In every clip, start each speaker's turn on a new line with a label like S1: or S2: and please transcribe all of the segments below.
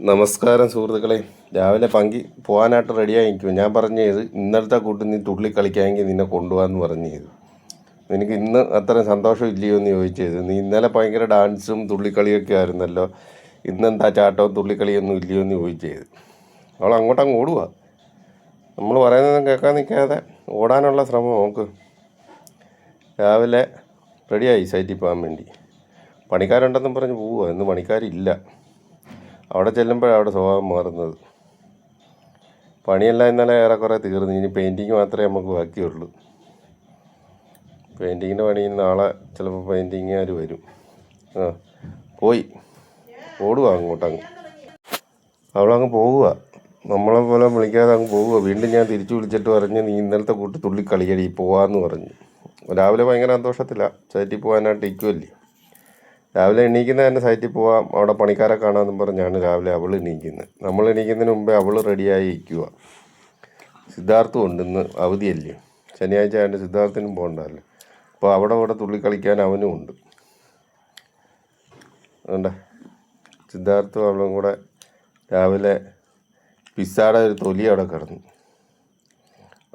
S1: നമസ്കാരം സുഹൃത്തുക്കളെ. രാവിലെ പങ്കി പോകാനായിട്ട് റെഡിയായി നിൽക്കും ഞാൻ പറഞ്ഞത് ഇന്നലത്തെ കൂട്ട് നീ തുള്ളി കളിക്കാമെങ്കിൽ നിന്നെ കൊണ്ടുപോകാമെന്ന് പറഞ്ഞു ചെയ്തു. നിനക്ക് ഇന്ന് അത്രയും സന്തോഷം ഇല്ലയോ എന്ന് ചോദിച്ചത് നീ ഇന്നലെ ഭയങ്കര ഡാൻസും തുള്ളിക്കളിയൊക്കെ ആയിരുന്നല്ലോ. ഇന്നെന്താ ചാട്ടവും തുള്ളിക്കളിയൊന്നും ഇല്ലയോ എന്ന് ചോദിച്ചത് അവൾ അങ്ങോട്ടങ്ങ് ഓടുക നമ്മൾ പറയുന്നതും കേൾക്കാൻ നിൽക്കാതെ ഓടാനുള്ള ശ്രമം നോക്ക് രാവിലെ റെഡിയായി സൈറ്റിൽ പോകാൻ വേണ്ടി. പണിക്കാരുണ്ടെന്നും പറഞ്ഞ് പോവുക ഇന്ന് പണിക്കാരില്ല. അവിടെ ചെല്ലുമ്പോഴാണ് അവിടെ സ്വഭാവം മാറുന്നത്. പണിയെല്ലാം ഇന്നലെ ഏറെക്കുറെ തീർന്നു. ഇനി പെയിന്റിങ് മാത്രമേ നമുക്ക് ബാക്കിയുള്ളൂ. പെയിന്റിങ്ങിന്റെ പണി നാളെ ചിലപ്പോൾ പെയിന്റിങ്ങുകാർ വരും. ആ പോയി. ഓടുക അങ്ങോട്ടങ്ങ് അവളങ്ങ് പോവുക നമ്മളെ പോലെ വിളിക്കാതെ അങ്ങ് പോവുക വീണ്ടും ഞാൻ തിരിച്ചു വിളിച്ചിട്ട് പറഞ്ഞ് നീ ഇന്നലത്തെ കൂട്ട് തുള്ളി കളിയടി പോവാന്ന് പറഞ്ഞു. രാവിലെ ഭയങ്കര സന്തോഷത്തിലാണ് ചേറ്റി പോകാനായിട്ട് ഇരിക്കുമല്ലേ രാവിലെ എണീക്കുന്ന തന്നെ സൈറ്റിൽ പോവാം അവിടെ പണിക്കാരെ കാണാമെന്നും പറഞ്ഞാണ് രാവിലെ അവൾ എണീക്കുന്നത്. നമ്മൾ എണീക്കുന്നതിന് മുമ്പേ അവൾ റെഡിയായി ഇരിക്കുക സിദ്ധാർത്ഥം ഉണ്ട് ഇന്ന് അവധിയല്ലേ? ശനിയാഴ്ച ആയതുകൊണ്ട് സിദ്ധാർത്ഥിനും പോകണ്ടല്ലോ. അപ്പോൾ അവിടെ അവിടെ തുള്ളി കളിക്കാൻ അവനും ഉണ്ട്. അതുകൊണ്ട് സിദ്ധാർത്ഥും അവളും കൂടെ രാവിലെ പിസ്സയുടെ ഒരു തൊലി അവിടെ കിടന്നു.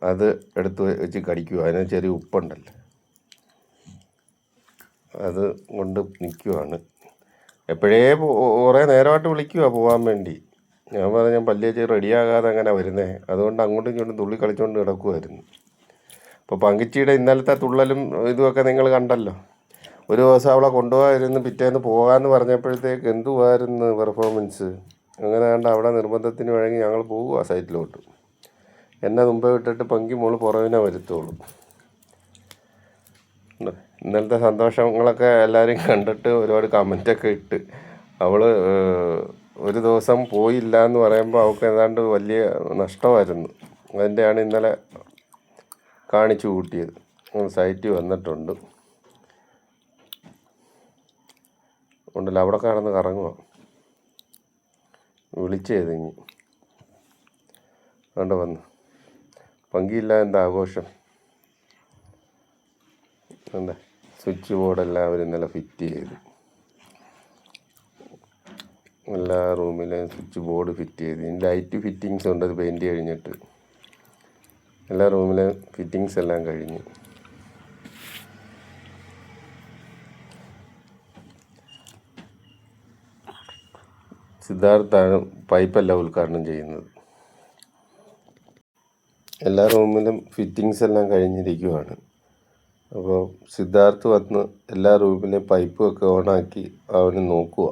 S1: അത് എടുത്ത് വെച്ച് കടിക്കുക അതിന് ചെറിയ ഉപ്പുണ്ടല്ലോ. അത് കൊണ്ട് നിൽക്കുവാണ്. എപ്പോഴേ കുറേ നേരമായിട്ട് വിളിക്കുക പോകാൻ വേണ്ടി. ഞാൻ പറഞ്ഞ ഞാൻ പല്ല് വെച്ച് റെഡിയാകാതെ അങ്ങനെ വരുന്നേ? അതുകൊണ്ട് അങ്ങോട്ടും ഇങ്ങോട്ടും തുള്ളി കളിച്ചുകൊണ്ട് കിടക്കുമായിരുന്നു അപ്പോൾ പങ്കിച്ചിയുടെ ഇന്നലത്തെ തുള്ളലും ഇതുമൊക്കെ നിങ്ങൾ കണ്ടല്ലോ. ഒരു ദിവസം അവളെ കൊണ്ടുപോകാതിരുന്ന് പിറ്റേന്ന് പോകാമെന്ന് പറഞ്ഞപ്പോഴത്തേക്ക് എന്തുവായിരുന്നു പെർഫോമൻസ്? അങ്ങനെ കണ്ട് അവിടെ നിർബന്ധത്തിന് വഴങ്ങി ഞങ്ങൾ പോകുക സൈറ്റിലോട്ട്. എന്നെ മുമ്പേ വിട്ടിട്ട് പങ്കി മോൾ പുറകിനെ വരുത്തുള്ളൂ. ഇന്നലത്തെ സന്തോഷങ്ങളൊക്കെ എല്ലാവരും കണ്ടിട്ട് ഒരുപാട് കമന്റൊക്കെ ഇട്ട്. അവൾ ഒരു ദിവസം പോയില്ല എന്ന് പറയുമ്പോൾ അവൾക്ക് ഏതാണ്ട് വലിയ നഷ്ടമായിരുന്നു. അതിന്റെയാണ് ഇന്നലെ കാണിച്ചു കൂട്ടിയത്. സൈറ്റിൽ വന്നിട്ടുണ്ട്. ഉണ്ടല്ലോ അവിടെ കിടന്ന് കറങ്ങുക വിളിച്ചേത് ഇനി. അതുകൊണ്ട് വന്നു. പങ്കിയില്ല എന്താ ആഘോഷം? എന്താ? സ്വിച്ച് ബോർഡ് എല്ലാവരും ഇന്നലെ ഫിറ്റ് ചെയ്തു. എല്ലാ റൂമിലും സ്വിച്ച് ബോർഡ് ഫിറ്റ് ചെയ്ത്. ലൈറ്റ് ഫിറ്റിങ്സ് ഉണ്ട് അത് പെയിന്റ് കഴിഞ്ഞിട്ട്. എല്ലാ റൂമിലെ ഫിറ്റിങ്സ് എല്ലാം കഴിഞ്ഞു. സിദ്ധാർത്ഥാണ് പൈപ്പെല്ലാം ഉദ്ഘാടനം ചെയ്യുന്നത്. എല്ലാ റൂമിലും ഫിറ്റിങ്സ് എല്ലാം കഴിഞ്ഞിരിക്കുവാണ്. അപ്പോൾ സിദ്ധാർത്ഥ് വന്ന് എല്ലാ റൂമിലെയും പൈപ്പും ഒക്കെ ഓണാക്കി അവന് നോക്കുക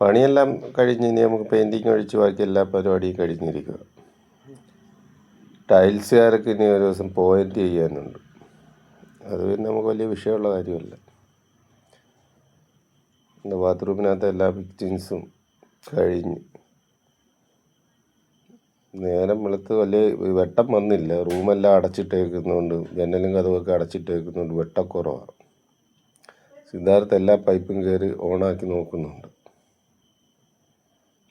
S1: പണിയെല്ലാം കഴിഞ്ഞ് ഇനി നമുക്ക് പെയിന്റിങ് ഒഴിച്ച് ബാക്കി എല്ലാ പരിപാടിയും കഴിഞ്ഞിരിക്കുക ടൈൽസുകാരൊക്കെ ഇനി ഒരു ദിവസം പോയിന്റ് ചെയ്യാനുണ്ട്. അത് പിന്നെ നമുക്ക് വലിയ വിഷയമുള്ള കാര്യമല്ല. ബാത്റൂമിനകത്ത് എല്ലാ ഫിറ്റിങ്സും കഴിഞ്ഞ് നേരം വെളുത്ത് വലിയ വെട്ടം വന്നില്ല. റൂമെല്ലാം അടച്ചിട്ടേക്കുന്നതുകൊണ്ട് ജനലും കഥവൊക്കെ അടച്ചിട്ടേക്കുന്നതുകൊണ്ട് വെട്ടക്കുറവാണ് സിദ്ധാർത്ഥ എല്ലാ പൈപ്പും കയറി ഓണാക്കി നോക്കുന്നുണ്ട്.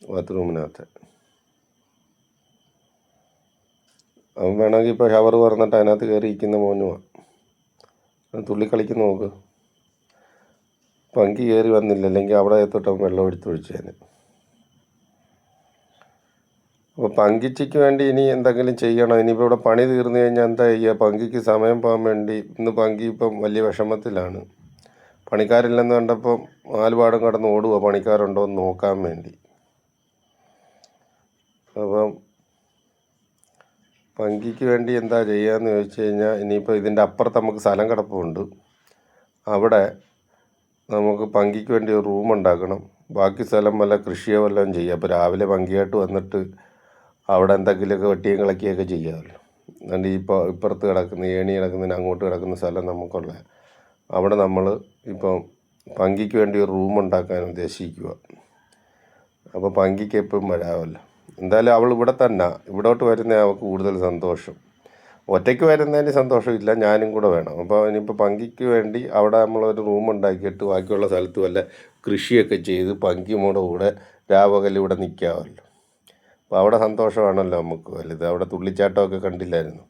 S1: ബാത്റൂമിനകത്ത്. അവൻ വേണമെങ്കിൽ ഇപ്പോൾ ഷവർ പറഞ്ഞിട്ട് അതിനകത്ത് കയറി ഇരിക്കുന്ന തുള്ളി കളിക്ക് നോക്ക്. പങ്കി കയറി വന്നില്ല. അല്ലെങ്കിൽ അവിടെ തൊട്ട് അവൻ വെള്ളം എടുത്ത് ഒഴിച്ചേനെ. അപ്പോൾ പങ്കിച്ചയ്ക്ക് വേണ്ടി ഇനി എന്തെങ്കിലും ചെയ്യണം. ഇനിയിപ്പോൾ ഇവിടെ പണി തീർന്നു കഴിഞ്ഞാൽ എന്താ ചെയ്യുക? പങ്കിക്ക് സമയം പോകാൻ വേണ്ടി ഇന്ന് പങ്കി ഇപ്പം വലിയ വിഷമത്തിലാണ്. പണിക്കാരില്ലെന്ന് കണ്ടപ്പോൾ ആലുപാടും കടന്ന് ഓടുക പണിക്കാരുണ്ടോ എന്ന് നോക്കാൻ വേണ്ടി. അപ്പം പങ്കിക്ക് വേണ്ടി എന്താ ചെയ്യാന്ന് ചോദിച്ചു കഴിഞ്ഞാൽ ഇനിയിപ്പോൾ ഇതിന്റെ അപ്പുറത്ത് നമുക്ക് സ്ഥലം കിടപ്പുണ്ട്. അവിടെ നമുക്ക് പങ്കിക്ക് വേണ്ടി ഒരു റൂം ഉണ്ടാക്കണം. ബാക്കി സ്ഥലം വല്ല കൃഷിയോ വല്ലതും ചെയ്യാം. അപ്പോൾ രാവിലെ പങ്കിയായിട്ട് വന്നിട്ട് അവിടെ എന്തെങ്കിലുമൊക്കെ വെട്ടിയും കളക്കുകയൊക്കെ ചെയ്യാമല്ലോ. അതുകൊണ്ട് ഇപ്പോൾ ഇപ്പുറത്ത് കിടക്കുന്ന ഏണി കിടക്കുന്നതിന് അങ്ങോട്ട് കിടക്കുന്ന സ്ഥലം നമുക്കുള്ള അവിടെ നമ്മൾ ഇപ്പം പങ്കിക്ക് വേണ്ടി ഒരു റൂം ഉണ്ടാക്കാൻ ഉദ്ദേശിക്കുക. അപ്പോൾ പങ്കിക്ക് എപ്പോഴും വരാമല്ലോ. എന്തായാലും അവൾ ഇവിടെ തന്നെ. ഇവിടോട്ട് വരുന്ന അവൾക്ക് കൂടുതൽ സന്തോഷം. ഒറ്റയ്ക്ക് വരുന്നതിന് സന്തോഷമില്ല ഞാനും കൂടെ വേണം. അപ്പോൾ ഇനിയിപ്പോൾ പങ്കിക്ക് വേണ്ടി അവിടെ നമ്മളൊരു റൂം ഉണ്ടാക്കിയിട്ട് ബാക്കിയുള്ള സ്ഥലത്ത് വല്ല കൃഷിയൊക്കെ ചെയ്ത് പങ്കിമോടെ കൂടെ രാവകൽ ഇവിടെ നിൽക്കാമല്ലോ അപ്പോൾ അവിടെ സന്തോഷമാണല്ലോ നമുക്ക്. വലുത് അവിടെ തുള്ളിച്ചാട്ടമൊക്കെ കണ്ടില്ലായിരുന്നു.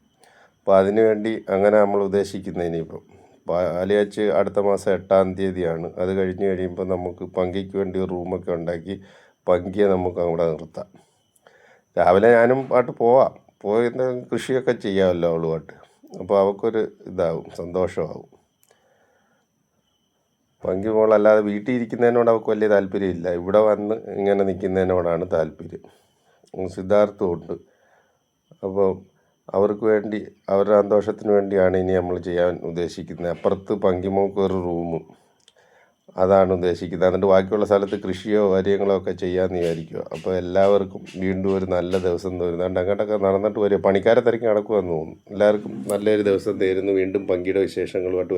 S1: അപ്പോൾ അതിനു വേണ്ടി അങ്ങനെ നമ്മൾ ഉദ്ദേശിക്കുന്നത് ഇനിയിപ്പം. പാലിയാച്ച് അടുത്ത മാസം എട്ടാം തീയതിയാണ്. അത് കഴിഞ്ഞ് കഴിയുമ്പോൾ നമുക്ക് പങ്കിക്ക് വേണ്ടി ഒരു റൂമൊക്കെ ഉണ്ടാക്കി പങ്കിയെ നമുക്ക് അവിടെ നിർത്താം. രാവിലെ ഞാനും പാട്ട് പോവാം. പോയി കൃഷിയൊക്കെ ചെയ്യാമല്ലോ അവളുമായിട്ട് അപ്പോൾ അവൾക്കൊരു ഇതാവും സന്തോഷമാവും. പങ്കി മോളല്ലാതെ വീട്ടിൽ ഇരിക്കുന്നതിനോട് അവൾക്ക് വലിയ താല്പര്യമില്ല. ഇവിടെ വന്ന് ഇങ്ങനെ നിൽക്കുന്നതിനോടാണ് താല്പര്യം. ഉണ്ട് അപ്പോൾ അവർക്ക് വേണ്ടി അവരുടെ സന്തോഷത്തിന് വേണ്ടിയാണ് ഇനി നമ്മൾ ചെയ്യാൻ ഉദ്ദേശിക്കുന്നത്. അപ്പുറത്ത് പങ്കിമോക്ക് ഒരു റൂമും അതാണ് ഉദ്ദേശിക്കുന്നത്. എന്നിട്ട് ബാക്കിയുള്ള സ്ഥലത്ത് കൃഷിയോ കാര്യങ്ങളോ ഒക്കെ ചെയ്യാമെന്ന് വിചാരിക്കുക. അപ്പോൾ എല്ലാവർക്കും വീണ്ടും ഒരു നല്ല ദിവസം തരുന്നുണ്ട്. അങ്ങോട്ടൊക്കെ നടന്നിട്ട് വരിക പണിക്കാരെ തിരക്കി നടക്കുമെന്ന് തോന്നുന്നു. എല്ലാവർക്കും നല്ലൊരു ദിവസം തരുന്നു. വീണ്ടും പങ്കിയുടെ വിശേഷങ്ങളുമായിട്ട്